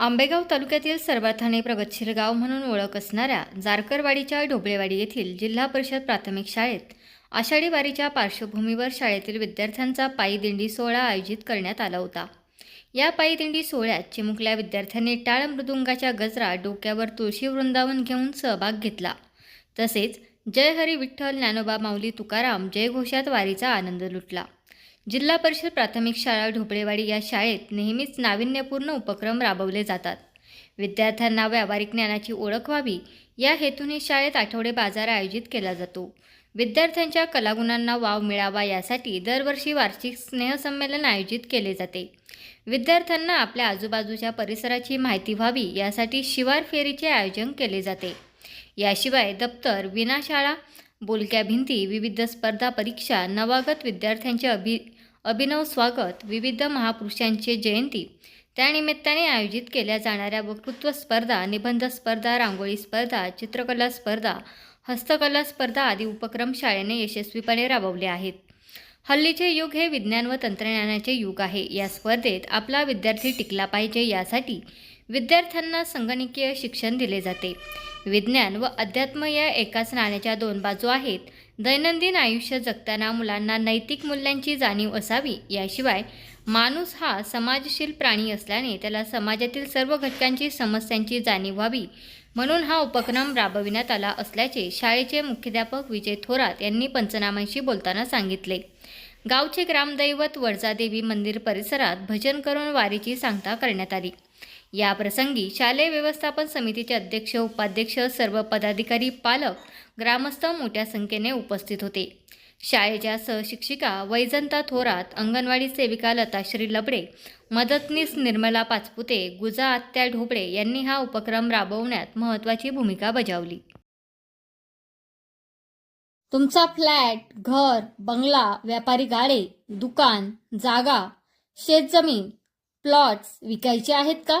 आंबेगाव तालुक्यातील सर्वार्थाने प्रगतशील गाव म्हणून ओळख असणाऱ्या जारकरवाडीच्या ढोबळेवाडी येथील जिल्हा परिषद प्राथमिक शाळेत आषाढी वारीच्या पार्श्वभूमीवर शाळेतील विद्यार्थ्यांचा पायी दिंडी सोहळा आयोजित करण्यात आला होता. या पायी दिंडी सोहळ्यात चिमुकल्या विद्यार्थ्यांनी टाळ मृदुंगाच्या गजरा डोक्यावर तुळशी वृंदावन घेऊन सहभाग घेतला. तसेच जय हरी विठ्ठल ज्ञानोबा माऊली तुकाराम जयघोषात वारीचा आनंद लुटला. जिल्हा परिषद प्राथमिक शाळा ढोपळेवाडी या शाळेत नेहमीच नाविन्यपूर्ण उपक्रम राबवले जातात. विद्यार्थ्यांना व्यावहारिक ज्ञानाची ओळख व्हावी या हेतूने शाळेत आठवडे बाजार आयोजित केला जातो. विद्यार्थ्यांच्या कलागुणांना वाव मिळावा यासाठी दरवर्षी वार्षिक स्नेहसंमेलन आयोजित केले जाते. विद्यार्थ्यांना आपल्या आजूबाजूच्या परिसराची माहिती व्हावी यासाठी शिवार फेरीचे आयोजन केले जाते. याशिवाय दप्तर विनाशाळा बोलक्या भिंती विविध स्पर्धा परीक्षा नवागत विद्यार्थ्यांचे अभि अभिनव स्वागत विविध महापुरुषांची जयंती. त्यानिमित्ताने आयोजित केल्या जाणाऱ्या वक्तृत्व स्पर्धा निबंध स्पर्धा रांगोळी स्पर्धा चित्रकला स्पर्धा हस्तकला स्पर्धा आदी उपक्रम शाळेने यशस्वीपणे राबवले आहेत. हल्लीचे युग हे विज्ञान व तंत्रज्ञानाचे युग आहे. या स्पर्धेत आपला विद्यार्थी टिकला पाहिजे यासाठी विद्यार्थ्यांना संगणकीय शिक्षण दिले जाते. विज्ञान व अध्यात्म या एकाच नाण्याच्या दोन बाजू आहेत. दैनंदिन आयुष्य जगताना मुलांना नैतिक मूल्यांची जाणीव असावी याशिवाय माणूस हा समाजशील प्राणी असल्याने त्याला समाजातील सर्व घटकांची समस्यांची जाणीव व्हावी. म्हणून हा उपक्रम राबविण्यात आला असल्याचे शाळेचे मुख्याध्यापक विजय थोरात यांनी पंचनामांशी बोलताना सांगितले. गावचे ग्रामदैवत वरजादेवी मंदिर परिसरात भजन करून वारीची सांगता करण्यात आली. या प्रसंगी शालेय व्यवस्थापन समितीचे अध्यक्ष उपाध्यक्ष सर्व पदाधिकारी पालक ग्रामस्थ मोठ्या संख्येने उपस्थित होते. शाळेच्या सहशिक्षिका वैजंता थोरात अंगणवाडी सेविका लताश्री लबडे मदतनीस निर्मला पाचपुते गुजा आत्या ढोबळे यांनी हा उपक्रम राबवण्यात महत्त्वाची भूमिका बजावली. तुमचा फ्लॅट घर बंगला व्यापारी गाडे दुकान जागा शेतजमीन प्लॉट्स विकायचे आहेत का?